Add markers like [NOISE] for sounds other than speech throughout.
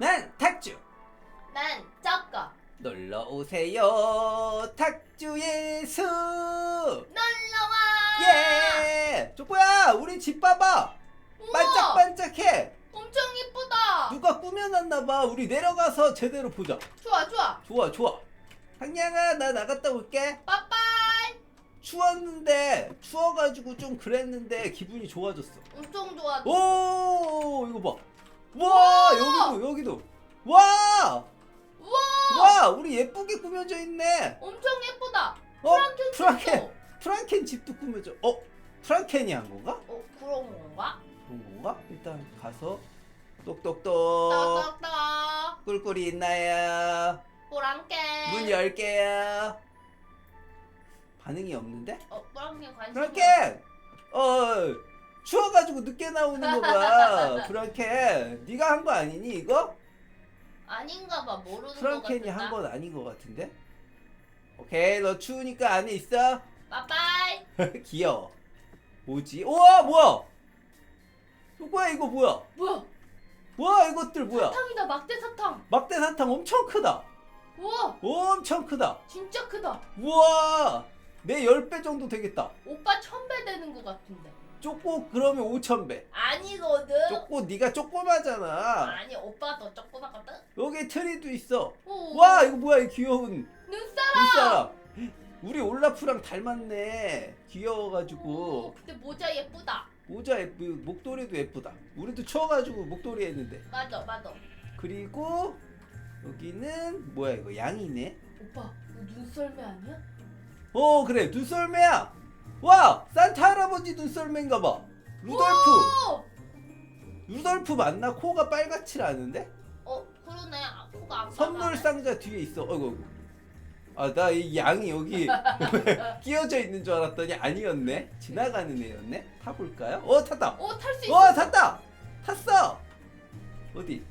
난 탁주. 난 적거. 놀러 오세요. 탁주의 숲. 놀러와. 예. 쪼꼬야, 우리 집 봐봐. 우와, 반짝반짝해. 엄청 이쁘다. 누가 꾸며놨나 봐. 우리 내려가서 제대로 보자. 좋아 좋아. 좋아, 좋아. 상냥아, 나 나갔다 올게. 빠빠이. 추웠는데 추워가지고 좀 그랬는데 기분이 좋아졌어. 엄청 좋아. 오, 이거 봐. 와, 우와! 여기도 여기도. 와, 우와. 와, 우리 예쁘게 꾸며져 있네. 엄청 예쁘다. 어, 프랑켄 프랑켄. 집도. 프랑켄 집도 꾸며져. 어, 프랑켄이 한 건가? 어 그런 건가? 그런 건가? 일단 가서 똑똑똑 떡떡떡. 꿀꿀이 있나요? 프랑켄. 문 열게요. 반응이 없는데? 어 프랑켄 관심. 프랑켄! 어, 추워가지고 늦게 나오는 거 봐. [LAUGHS] 프랑켄. 네가 한 거 아니니 이거? 아닌가 봐 모르는 거 프랑켄이 같다. 한 건 아닌 것 같은데? 오케이, 너 추우니까 안에 있어. 빠빠이. [LAUGHS] 귀여워. 뭐지? 우와, 뭐야? 뭐야 이거 뭐야? 뭐야? 뭐야 이것들 뭐야? 사탕이다 막대 사탕. 막대 사탕 엄청 크다. 우와 엄청 크다. 진짜 크다. 우와, 내 10배 정도 되겠다. 오빠 천배 되는 거 같은데. 쪼꼬 그러면 5,000배. 아니거든. 쪼꼬 네가 쪼꼬마잖아. 아니 오빠 더 조그맣거든. 여기 트리도 있어. 오. 와, 이거 뭐야 이 귀여운 눈사람. 눈사람. 우리 올라프랑 닮았네. 오, 귀여워가지고 근데 모자 예쁘다. 모자 예쁘, 목도리도 예쁘다. 우리도 추워가지고 목도리 했는데. 맞아 맞아. 그리고 여기는 뭐야 이거 양이네. 오빠 이거 눈썰매 아니야? 어 그래 눈썰매야. 와 산타 할아버지 눈썰매인가 봐. 루돌프. 오! 루돌프 맞나? 코가 빨갛지 않은데? 어 그러네. 아, 코가 안 선물 빨가네. 상자 뒤에 있어. 어이구. 아 나 이 양이 여기 [LAUGHS] 끼어져 있는 줄 알았더니 아니었네. 지나가는 애였네. 타볼까요? 어 탔다. 오탈 수 있어. 어 탔다. 탔어. 어디?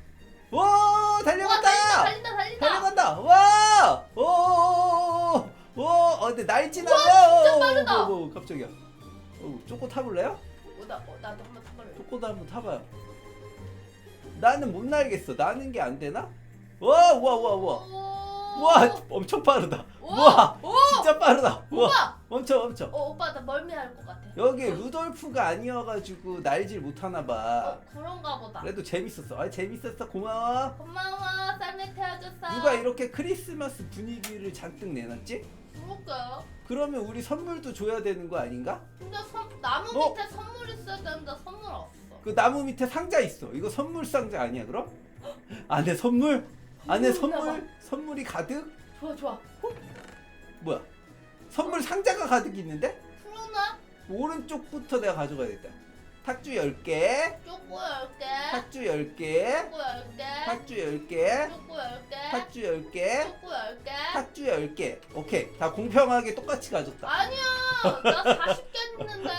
와와 달려간다. 달린다 달린다 달린다. 달려간다. 와. 오. 오. 어 근데 날지나. 와, 진짜 빠르다. 오, 오, 오, 깜짝이야. 어, 쪼꼬 타볼래요? 어, 나, 어, 나도 한번 타볼래. 쪼꼬도 한번 타봐요. 나는 못 날겠어. 나는 게 안 되나? 와, 와, 와, 와. 오. 와, 엄청 빠르다. 우와. 와, 오. 진짜 빠르다. 와, 오빠. 멈춰, 멈춰. 어 오빠 나 멀미할 것 같아. 여기 루돌프가 아니어가지고 날질 못하나 봐. 어 그런가 보다. 그래도 재밌었어. 아, 재밌었어. 고마워. 고마워 쌀매 태워줬어. 누가 이렇게 크리스마스 분위기를 잔뜩 내놨지? 그럴까요? 그러면 우리 선물도 줘야 되는 거 아닌가? 근데 선, 나무 어? 밑에 선물 있어야 되는데 선물 없어. 그 나무 밑에 상자 있어. 이거 선물 상자 아니야, 그럼? [GASPS] 안에 선물? 안에 선물 있나 선물? 선물이 가득? 좋아 좋아. 뭐야? 선물 상자가 가득 있는데? 프로나 오른쪽부터 내가 가져가야겠다. 탁주 10개, 쪼꼬 10개. 탁주 10개, 쪼꼬 10개. 탁주 10개, 쪼꼬 10개. 탁주 10개, 쪼꼬 10개. 탁주 10개. 오케이. 다 공평하게 똑같이 가졌다. 아니야. 나 [LAUGHS] 40개 있는데.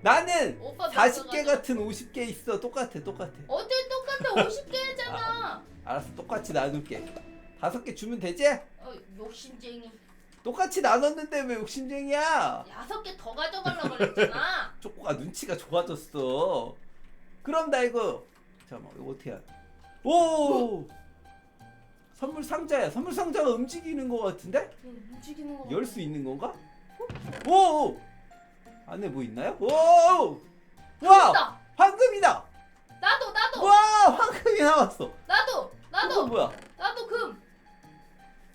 나는 오빠 몇 40개 개 같은 50개 있어. 똑같아, 똑같아. 어디 똑같아 50개잖아. 알았어, 똑같이 나눌게. 다섯 개 주면 되지? 어, 욕심쟁이. 똑같이 나눴는데 왜 욕심쟁이야? 여섯 개 더 가져가려고 그랬잖아. [LAUGHS] 초코가 눈치가 좋아졌어. 그럼 나 이거 잠깐만 이거 어떻게 해야 돼? 오! 선물 상자야. 선물 상자가 움직이는 거 같은데? 응, 움직이는 거. 열 수 있는 건가? 오! 안에 뭐 있나요? 오! 와! 황금이다. 나도 나도 와! 황금이 나왔어. 나도 이거 나도 뭐야? 나도 금.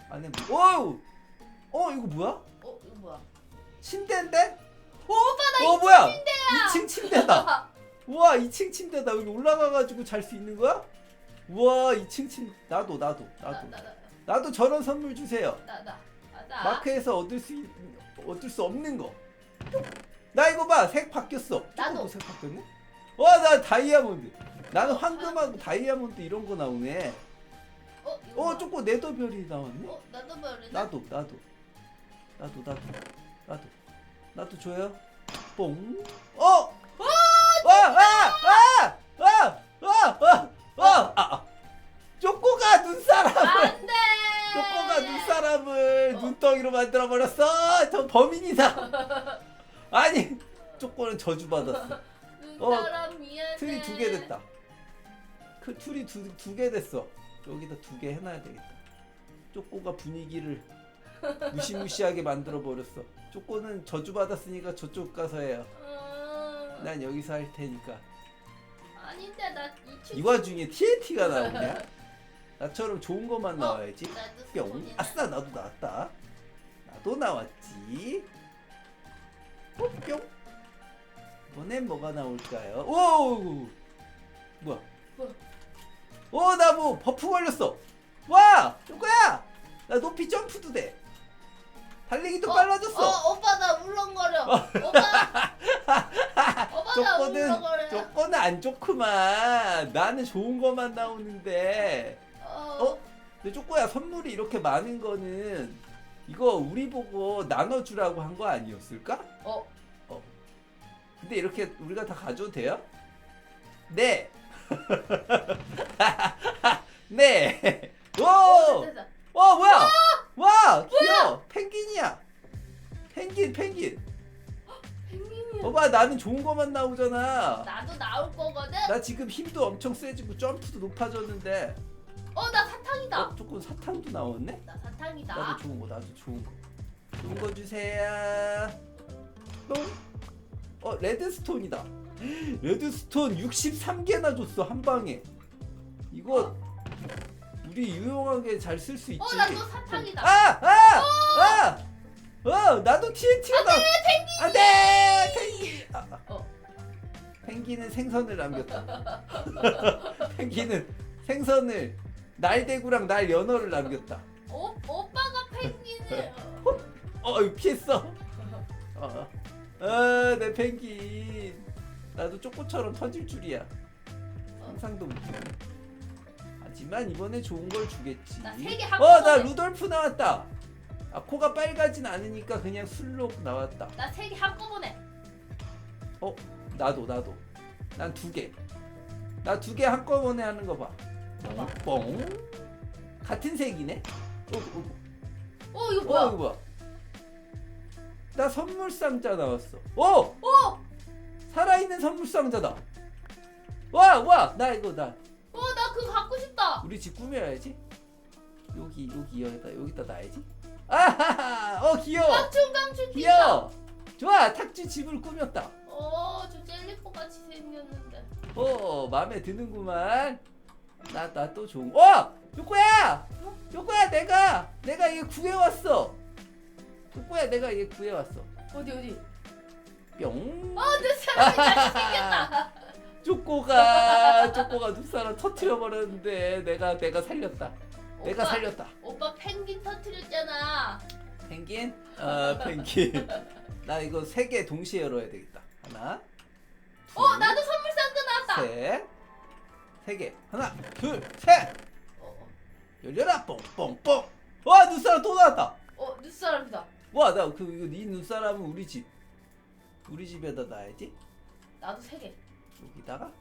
안에 뭐? 오! 어 이거 뭐야? 어 이거 뭐야? 침대인데? 오, 오빠 나 어 뭐야? 2층 침대다. [LAUGHS] 우와 2층 침대다 여기 올라가가지고 잘 수 있는 거야? 우와 2층 침 나도 나도 나도 나 나 나 나도 저런 선물 주세요 나 나 나. 마크에서 얻을 수 있, 얻을 수 없는 거 나 이거 봐 색 바뀌었어 나도. 색 바뀌었네 와 나 다이아몬드 나는 황금하고 다이아몬드 이런 거 나오네 어? 이거 어, 뭐야? 조금 네더별이 나왔네? 어? 나도 별이네? 나도, 나도. 나도, 나도. 나도. 나도 줘요. 뽕. 어! 어, 어, 어 와! 아! 아! 아! 아! 아! 아! 아! 쪼꼬가 눈사람을 안 돼! 쪼꼬가 눈사람을 어. 눈덩이로 만들어 버렸어. 저 범인이다. 아니, 쪼꼬는 저주받았어. [LAUGHS] 눈사람 미안해. 틀이 두 개 됐다. 그 틀이 두두 개 됐어. 여기다 두 개 해놔야 되겠다. 쪼꼬가 분위기를 무시무시하게 만들어 버렸어. 쪼꼬는 저주 받았으니까 저쪽 가서 해요. 음, 난 여기서 할 테니까. 아닌데 나 이춘 이 와중에 TNT가 나오냐? 나처럼 좋은 것만 나와야지. 나도 뿅. 아싸 나도 나왔다. 나도 나왔지. 어, 뿅. 이번엔 뭐가 나올까요? 오! 뭐야? 뭐야? 오, 나뭐 버프 걸렸어. 와! 쪼꼬야! 나 높이 점프도 돼. 달리기도 어, 빨라졌어. 어 오빠 나 울렁거려. 오빠. [LAUGHS] 오빠 나 울렁거려. 쪼꼬는 안 좋구만. 나는 좋은 것만 나오는데. 어. 어? 근데 쪼꼬야 선물이 이렇게 많은 거는 이거 우리 보고 나눠주라고 한 거 아니었을까? 어. 근데 이렇게 우리가 다 가져도 돼요? 네. [LAUGHS] 네. 오! 어. 와 뭐야? 와 귀여워. 펭귄이야. 펭귄 펭귄. 펭귄이야. 봐봐 나는 좋은 거만 나오잖아. 나도 나올 거거든. 나 지금 힘도 엄청 세지고 점프도 높아졌는데. 어 나 사탕이다. 어, 조금 사탕도 나왔네. 나 사탕이다. 나도 좋은 거, 나도 좋은 거. 좋은 거 주세요. 똥. 어, 레드스톤이다. 레드스톤 63개나 줬어 한 방에. 이거 우리 유용하게 잘 쓸 수 있지. 어 나 또 사탕이다. 아, 아, 아. 어, 나도 TNT가 나. 안돼, 펭귄. 아, 아. 어. 펭귄은 생선을 남겼다. [LAUGHS] 펭귄은 생선을 날대구랑 날 연어를 남겼다. 오 오빠가 펭귄을. 어, 피했어. 어, 아, 내 펭귄. 나도 쪼꼬처럼 터질 줄이야. 상상도 못해. 하지만 이번에 좋은 걸 주겠지. 나 세개 어, 한꺼번에. 나 루돌프 나왔다. 아, 코가 빨가진 않으니까 그냥 술록 나왔다. 나 세 개 한꺼번에. 어, 나도 나도. 난 두 개. 나 두 개 한꺼번에 하는 거 봐. 봐봐. 뽕. 같은 색이네. 어, 어, 어 이거 어, 뭐야? 이거 뭐야? 나 선물 상자 나왔어. 오! 어. 살아있는 선물 상자다. 와, 와, 나 이거 나 어 나 그거 갖고 싶다. 우리 집 꾸며야지. 여기 여기 여기다 여기다 놔야지. 아하하, 어 귀여워, 깡충 깡충 귀여워. 좋아, 탁주 집을 꾸몄다. 어 저 젤리포 같이 생겼는데. 어, 마음에 드는구만. 나 나 또 좋은. 어, 요코야, 요코야, 내가 내가 이거 구해왔어. 요코야, 내가 이거 구해왔어. 어디 어디? 뿅. 어 내 사람이 다시 생겼다. [LAUGHS] 쪼꼬가 쪼꼬가 눈사람 터트려 버렸는데 내가 내가 살렸다. 내가 오빠, 살렸다. 오빠 펭귄 터트렸잖아. 펭귄? 아 펭귄. 나 이거 세 개 동시에 열어야 되겠다. 하나. 둘, 어 나도 선물 상자 나왔다. 셋. 세 개. 하나, 둘, 셋. 어, 어. 열려라. 뽕뽕뽕. 와 눈사람 또 나왔다. 어 눈사람이다. 와 나 그 이거 네 눈사람은 우리 집. 우리 집에다 놔야지. 나도 세 개. 여기다가.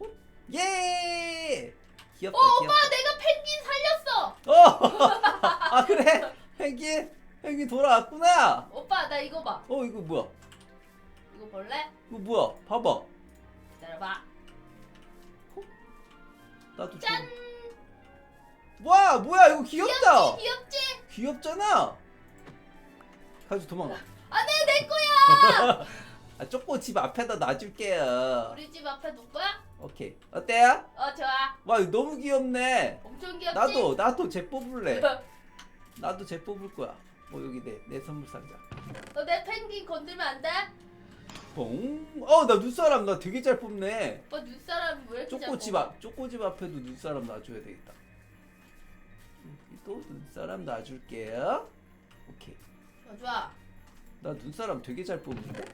호. 예. 귀엽다. 어 귀엽다. 오빠 내가 펭귄 살렸어. 어! [LAUGHS] 아 그래? 펭귄? 펭귄 돌아왔구나. 오빠 나 이거 봐. 어 이거 뭐야? 이거 볼래? 이거 뭐야? 봐봐. 기다려봐. 나도 짠. 좀- 와 뭐야 이거 귀엽다. 귀엽지 귀엽지? 귀엽잖아. 가지고 도망가. 안돼 내 거야. [LAUGHS] 아 쪼꼬 집 앞에다 놔줄게요. 우리 집 앞에 놓을 거야? 오케이. 어때요? 어 좋아. 와 이거 너무 귀엽네. 엄청 귀엽지? 나도 나도 쟤 뽑을래. [LAUGHS] 나도 쟤 뽑을 거야. 뭐 여기 내 내 선물 상자. 너내 펭귄 건들면 안 돼? 뽕. 어나 눈사람 나 되게 잘 뽑네. 오빠 눈사람이 왜 이렇게 쪼꼬 집 앞, 쪼꼬 집 앞에도 눈사람 놔줘야 되겠다. 여기도 눈사람 놔줄게요. 오케이. 어, 좋아. 나 눈사람 되게 잘 뽑는데?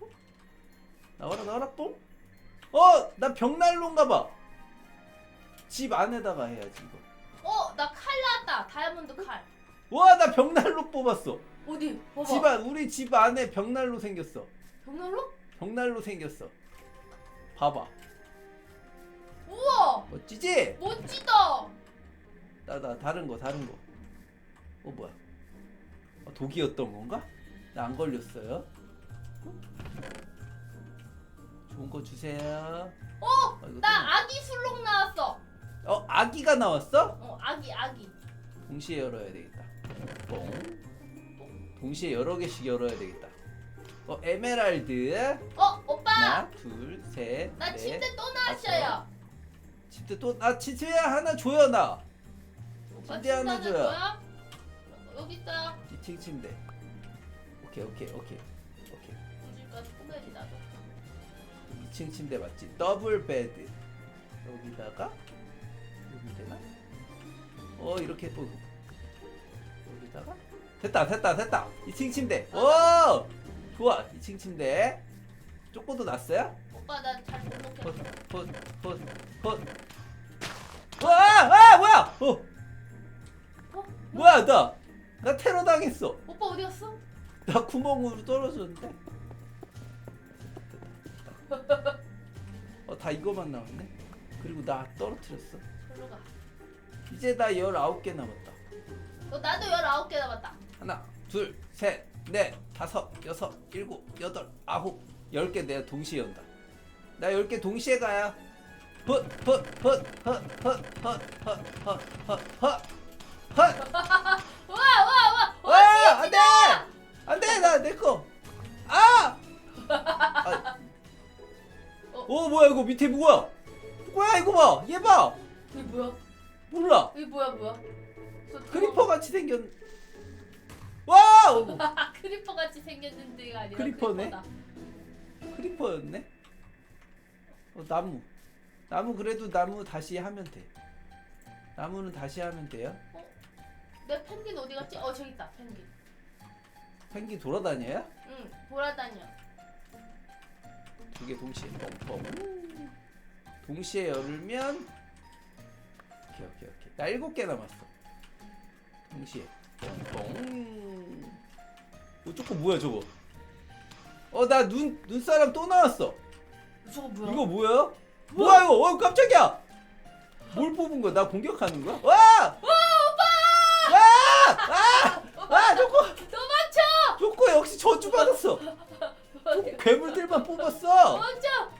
어? 나와라 나와라 뽕? 어! 나 벽난로인가봐. 집 안에다가 해야지 이거. 어, 나 칼 나왔다. 다이아몬드 칼. 와 나 벽난로 뽑았어. 어디? 봐봐. 집 안, 우리 집 안에 벽난로 생겼어. 벽난로? 벽난로 생겼어. 봐봐. 우와, 멋지지? 멋지다. 나, 나 다른 거 다른 거. 어 뭐야? 어, 독이었던 건가? 나 안 걸렸어요. 어? 좋은 거 주세요. 어, 아, 이거 또- 나 아기 술록 나왔어. 어 아기가 나왔어? 어 아기 아기. 동시에 열어야 되겠다. 뽕. 동시에 여러 개씩 열어야 되겠다. 어 에메랄드. 어 오빠. 하나, 둘, 셋, 나 넷. 침대 또 나왔어요. 침대 또아 침대야 하나 줘요 나. 오빠 침대 하나 침대 줘요. 줘요? 여기 있어요. 2층 침대. 오케이 오케이 오케이 오케이. 우주까지 꾸며지 나도. 2층 침대 맞지? 더블 베드. 여기다가 여기 되나? 어 이렇게 또 여기다가 됐다 됐다 됐다. 2층 침대. 오 좋아 2층 침대. 쪼꼬도 났어요? 오빠 나잘못 먹겠어. 헛헛헛헛 와! 아 뭐야? 어 어? 뭐야 나? 나 테러 당했어. 오빠 어디 갔어? 나 구멍으로 떨어졌는데. 어 다 이거만 남았네. 그리고 나 떨어뜨렸어. 절로 가. 이제 나 19개 남았다. 너 나도 19개 남았다. 하나, 둘, 셋, 넷, 다섯, 여섯, 일곱, 여덟, 아홉, 열 개 내가 동시에 연다. 나 열 개 동시에 가야. 헛, 헛, 헛, 헛, 헛, 헛, 헛, 헛, 헛, 헛, 헛. 와, 와, 와. 와, 안 돼! 안 돼! 나 내 거. 아! 아. 어, 뭐야 이거 밑에 뭐야? 뭐야 이거 봐. 얘 봐. 이게 뭐야? 몰라. 이게 뭐야, 뭐야? 저 크리퍼 같이 생겼. 와우! [LAUGHS] 크리퍼 같이 생겼는데가 아니라 크리퍼네? 크리퍼다. 크리퍼였네. 어, 나무. 나무 그래도 나무 다시 하면 돼. 나무는 다시 하면 돼요. 내 펭귄 어디 갔지? 어, 저기 있다. 펭귄. 펭귄 돌아다녀요? 응, 돌아다녀. 두 개 동시에 뻥뻥. 동시에 열면 오케이 오케이 오케이. 나 일곱 개 남았어. 동시에 뻥뻥. 어 조금 뭐야 저거? 어나 눈 눈사람 또 나왔어. 저거 뭐야? 이거 뭐야? 뭐야 이거? 어 깜짝이야. 뭘 뽑은 거야? 나 공격하는 거야? 와! 와 오빠! 와! 아! 아조 조코 역시 저주 받았어. 괴물들만 뽑았어.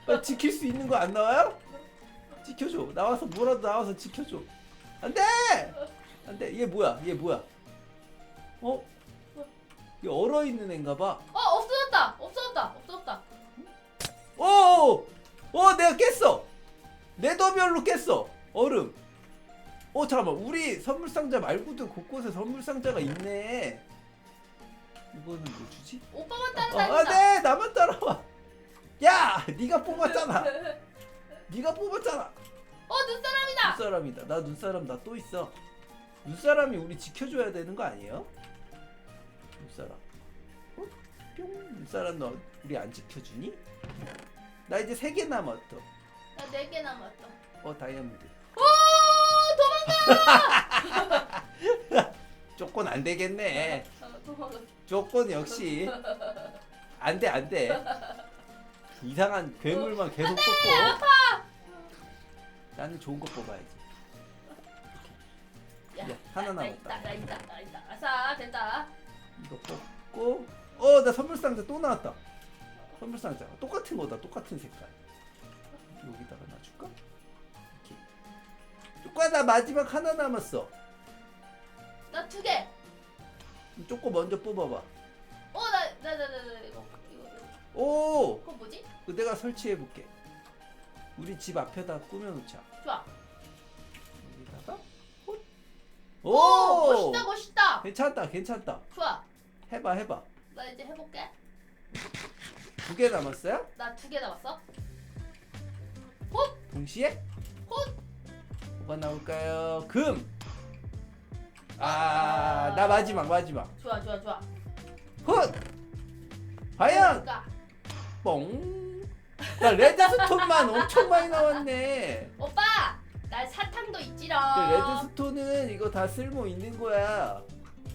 아, 지킬 수 있는 거 안 나와요? 지켜줘. 나와서 뭐라도 나와서 지켜줘. 안 돼! 안 돼. 얘 뭐야? 얘 뭐야? 어? 얘 얼어 있는 애인가 봐. 어, 없어졌다. 없어졌다. 없어졌다. 오! 어, 내가 깼어. 네더별로 깼어. 얼음. 어, 잠깐만. 우리 선물 상자 말고도 곳곳에 선물 상자가 있네. 이거는 뭐 주지? 오빠만 어, 따라다닌다. 아, 네. 나만 따라와. 야, 네가 뽑았잖아. [LAUGHS] 네가 뽑았잖아. 어, 눈사람이다. 눈사람이다. 나 눈사람 나 또 있어. 눈사람이 우리 지켜줘야 되는 거 아니에요? 눈사람. 어? 뿅. 눈사람 너 우리 안 지켜주니? 나 이제 세 개 남았어. 나네개 남았어. 어 다이아몬드. 오, 도망가. [LAUGHS] 조건 안 되겠네. 어, 도망가. 조건 역시 안 돼 안 돼. 이상한 괴물만 계속 뽑고. 나는 좋은 거 뽑아야지. 야, 하나 나 남았다. 나 있다, 나 있다. 아싸, 됐다. 이거 뽑고. 어 나 선물 상자 또 나왔다. 선물 상자 똑같은 거다 똑같은 색깔. 여기다가 놔줄까? 이렇게. 조건 나 마지막 하나 남았어. 나 두 개. 조건 먼저 뽑아봐. 어, 나, 나, 나, 나, 나 이거, 이거, 이거. 오. 그거 뭐지? 그 내가 설치해 볼게. 우리 집 앞에다 꾸며 놓자. 좋아. 여기다가 헛. 오, 오! 멋있다, 멋있다. 괜찮다. 괜찮다. 좋아. 해봐 해봐. 나 이제 해볼게. 두 개 남았어요? 나 두 개 남았어. 동시에? 헛. 뭐가 나올까요? 금. 아, 나 마지막 마지막. 좋아, 좋아, 좋아. 헛. 과연 그러니까. 뽕. 나 레드스톤만 엄청 많이 나왔네. 오빠, 날 사탕도 있지롱. 그 레드스톤은 이거 다 쓸모 있는 거야.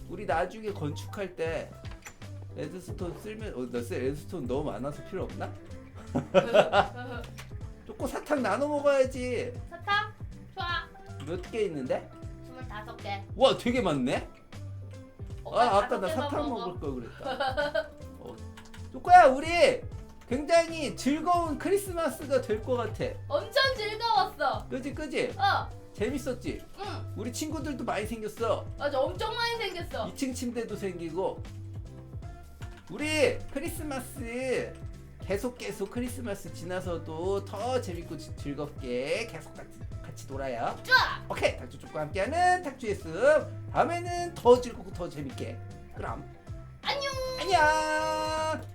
우리 나중에 건축할 때 레드스톤 쓸면 어, 나 쓰- 레드스톤 너무 많아서 필요 없나? [LAUGHS] 조금 사탕 나눠 먹어야지. 사탕? 좋아. 몇 개 있는데? 스물다섯 개. 와, 되게 많네. 오빠 아, 아까 나 사탕. 먹을 걸 그랬다. 어. 조코야, 우리 굉장히 즐거운 크리스마스가 될 것 같아. 엄청 즐거웠어. 그지 그지? 어, 재밌었지? 응, 우리 친구들도 많이 생겼어. 맞아. 엄청 많이 생겼어. 2층 침대도 생기고. 우리 크리스마스 계속 계속 크리스마스 지나서도 더 재밌고 지- 즐겁게 계속 같이, 같이 놀아요. 좋아. 오케이 탁주 쪽과 함께하는 탁주의 숲 다음에는 더 즐겁고 더 재밌게 그럼 안녕. 안녕